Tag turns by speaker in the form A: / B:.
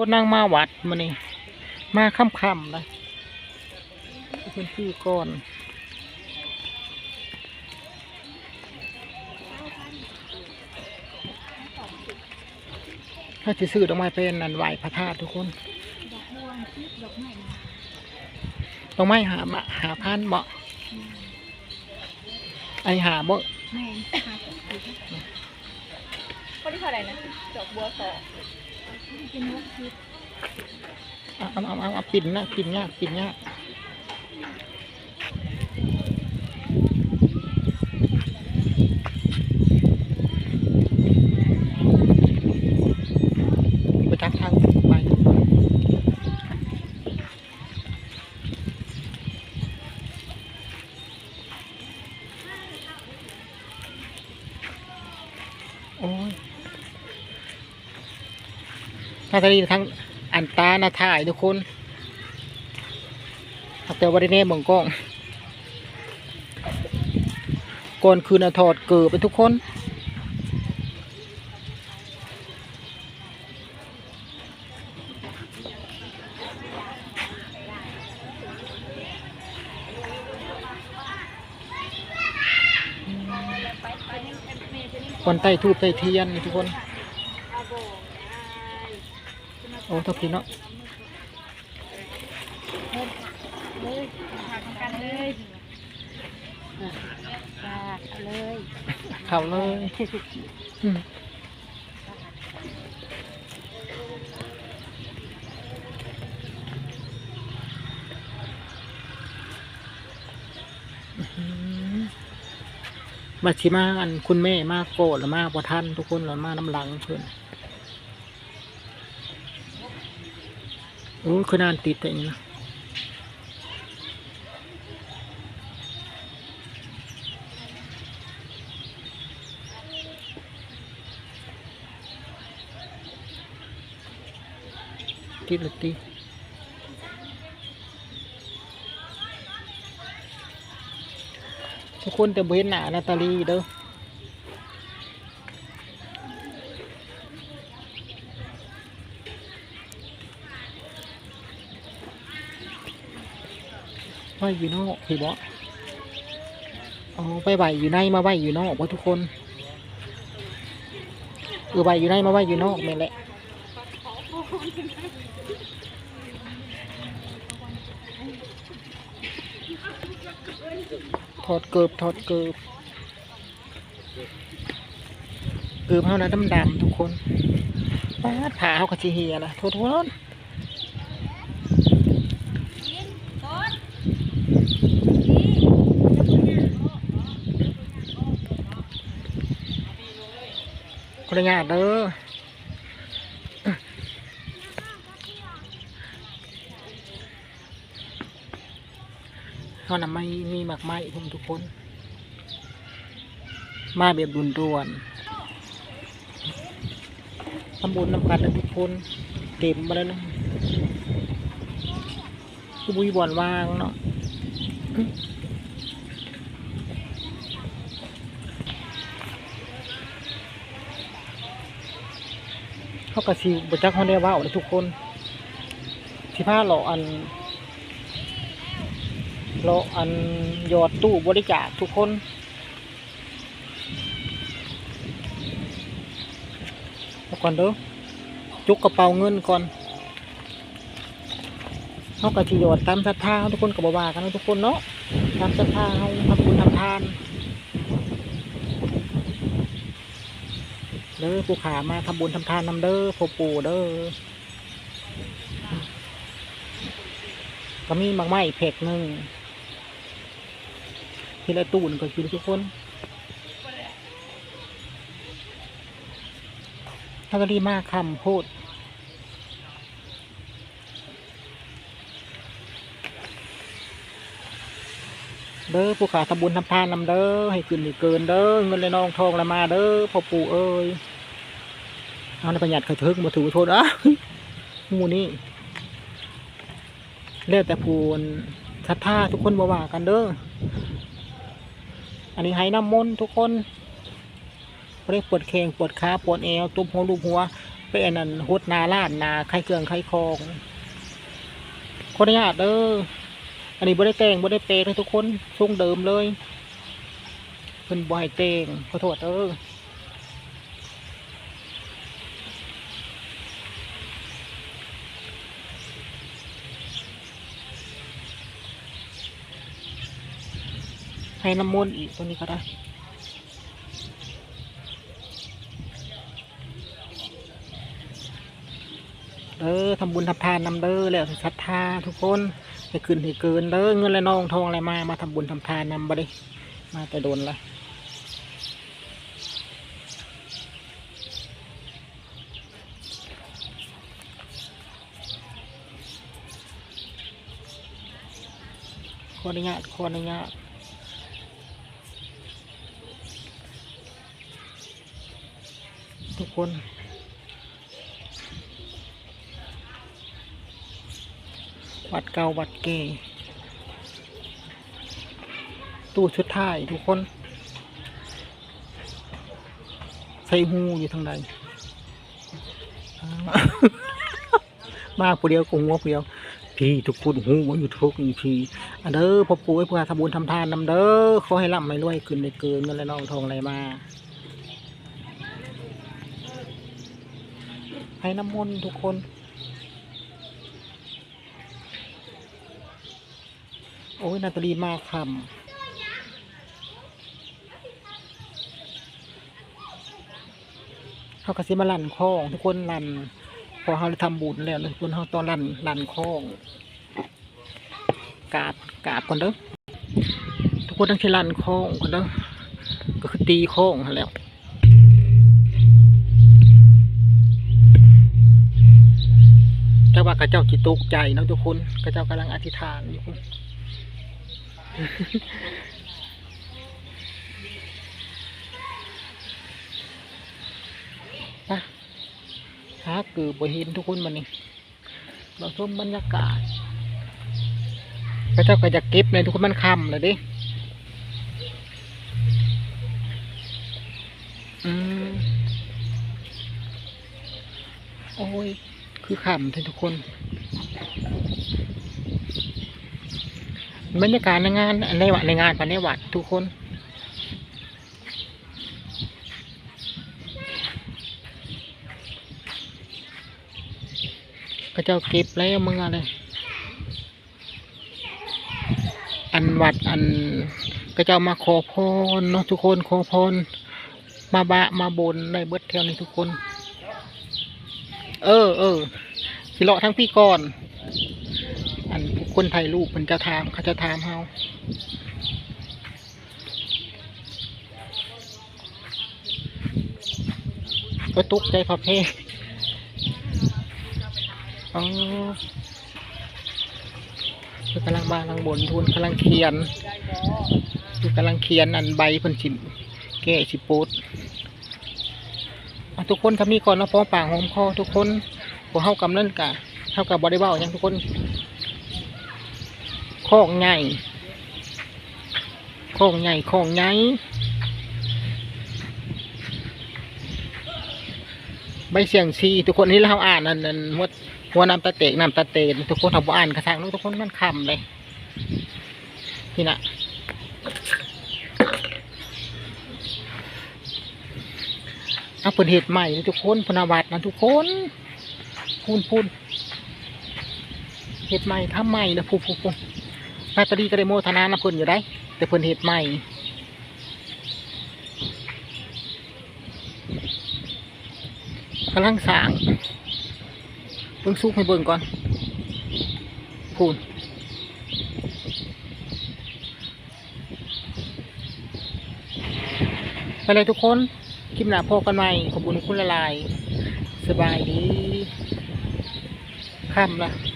A: คนนั่งมาวัดมานี่มาค่ำๆเลยพื้นที่ก่อนถ้าจะซื้อดอกไม้เป็นนันไหวพระธาตุทุกคน
B: ดอกบัวคิดดอกไม้นะ
A: ดอกไม้หามาหาพันเบาไอหาบ่
B: แม่หาต้นคิด
C: คนที่เท่าไหร่นะดอกบัวสอง
B: เป็นนกคิด
A: เอาเอาเอาเอาเอาปิ่นนะปิ่นยากปิ่นยากไปทักทางไปโอ้ย ถ้าจะดีทั้งอันตานาถ่ายทุกคนแต่วันนี้เบ่งกล้องก่อนคืนถอดเกือบไปทุกคนคนใต้ทูบใต้เทียนทุกคน โอ้ทุกทีเนาะ
B: เลยหาทำกันเลยจ้าเอาเลย
A: เข่าเลยอืมาชิมาอันคุณแม่มากโกรธแล้วมากพอท่านทุกคนแล้วมากน้ำหลังเพื่อน โอ้คือนานติดแต่นี้นะติดเลยติทุกคนจะเห็นหน้านาตาลีเด้อ ไว้อยู่นอกพี่บอกเอาไปใบอยู่ในมาไว้อยู่นอกว่าทุกคนเออใบอยู่ในมาไว้อยู่นอกนี่แหละถอดเกิบถอดเกิบเกิบเท่านั้นดำๆทุกคนป้าผ่าเขากระชีเฮียนะโทษโทษ คนละงาเด้อเขานำไม่มีหมากไม้ผมทุกคน มาแบบดุนด่วนทำบุญน้ำกันทุกคนเต็มมาแล้วนะคือบุยบ่อนวางเนาะ เขากระซิบจักเขาได้ว่าเลยทุกคนที่ผ้าหล่ออันหล่ออันยอดตู้บริจาคทุกคนก่อนเด้อจุกกระเป๋าเงินก่อนเขากระทิโยดตามศรัทธาทุกคนก็บบว่ากันทุกคนเนาะตามศรัทธาเขาทำบุญทำทาน เด้อผู้ขามาทำบุญทำทานนำเด้อพ่อปู่เด้อก็มีมากไม้เพกหนึ่งทีละตู้นก็กินทุกคนถ้าก็ดีมากคำพูดเด้อผู้ขาทำบุญทำทานนำเด้อให้ขึ้นให้เกินเด้อเงินเลยน้องทองละมาเด้อพ่อปู่เอ้ย เอาในประหยัดเคยถึงมาถือโทษอะมูนี่เรียกแต่ผูนศรัทธาทุกคนบ่ว่ากันเด้อ อันนี้ให้น้ำมนต์ทุกคนบ่ได้ปวดแข้งปวดขาปวดเอวตุบหัวลูบหัวไปอันนั้นฮดนาลานนาไข่เครื่องไข่คองขออนุญาตเด้อ อันนี้บ่ได้แต่งบ่ได้เปรย์เลยทุกคนทรงเดิมเลยเพิ่นบ่ให้แต่งขอโทษเด้อ ให้น้ำมนต์อีกตัวนี้ก็ได้เด้อทำบุญทำทานนำเด้อแล้วศรัทธาทุกคนให้ขึ้นให้เกินเด้อเงินและนองทองอะไรมามาทำบุญทำทานนำบ่ได้มาแต่โดนละขออนุญาตขออนุญาตทุก คนวัดเก่าวัดเก่ตู้ชุดท้ายทุกคน ใส่หูอยู่ทางใดอ่ามาผู้เดียวกงหัวผู้เดียว พี่ทุกคนหูอยู่ทุกอีพีอันเด้อพ่อปู่ให้เพื่อทำบุญทำทานนำเด้อขอให้ร่ำให้รวยขึ้นในเกินเงินและน้องทองอะไรมา ให้น้ำมนต์ทุกคน โอ้ยนาตาลีมาคำเขากระซิมาลั่นคล้อง ทุกคนลั่นพอเขาทำบุญแล้วทุกคนเขาตอนลั่นลั่นคล้อง กาบกาบก่อนเด้อทุกคนต้องใช้ลั่นคล้องก่อนเด้อก็คือตีคล้องแล้ว แต่ว่ากระเจ้าจิตตกใจนะทุกคนกระเจ้ากำลังอธิษฐานอยู่ไปหาเกือบ่เห็นทุกคนมันนี่เราชมบรรยากาศพระเจ้าก็จะเก็บในทุกคนมันคำเลยดิอืมโอ้ย คือคำทุกคนบรรยากาศในงานในวัดในงานภายในวัดทุกคนก็เจ้าเก็บแล้วมึงอะไรอันวัดอันก็เจ้ามาขอพรเนาะทุกคนขอพรมาบะมาบนในเบิดแถวนี้ทุกคน เออเออสิเลาะทั้งพี่ก่อน อันคนไทยรูปมันจะถามเขาจะถามเฮาก็ตุกใจพอเพอ๋อคือกำลังบานกำลังบนทุนกำลังเขียนคือกำลังเขียนอันใบพิ่นสิแก้สิโปูด ทุกคนทำนี่ก่อนเนาะพร้อมปากหอมคอทุกคนพวกเฮากำนั่นกะเท่ากับบอดี้เบ้าอย่างทุกคนของใหญ่ของใหญ่ของใหญ่ใบเสียงซีทุกคนที่เราอ่านนั่นนั่นมดหัวน้ำตาเตกน้ำตาเตนทุกคนทำอ่านกระทางนู้นทุกคนมันคำเลยที่น่ะ เอาเปิดเหตุใหม่ทุกคนพนวัตนะทุกคนพูนพูนเหตุใหม่ทำใหม่นะพูนพูนพูนนาตาลีก็ได้โมทนานะเพิ่นอยู่ได้ แต่เพิ่นเฮ็ดใหม่กำลังสางเบิ่งซุกให้เบิ่งก่อนพูนไปเลยทุกคน คลิปหน้าพบกันใหม่ขอบคุณคุณละลาย สบายดีค่ำละ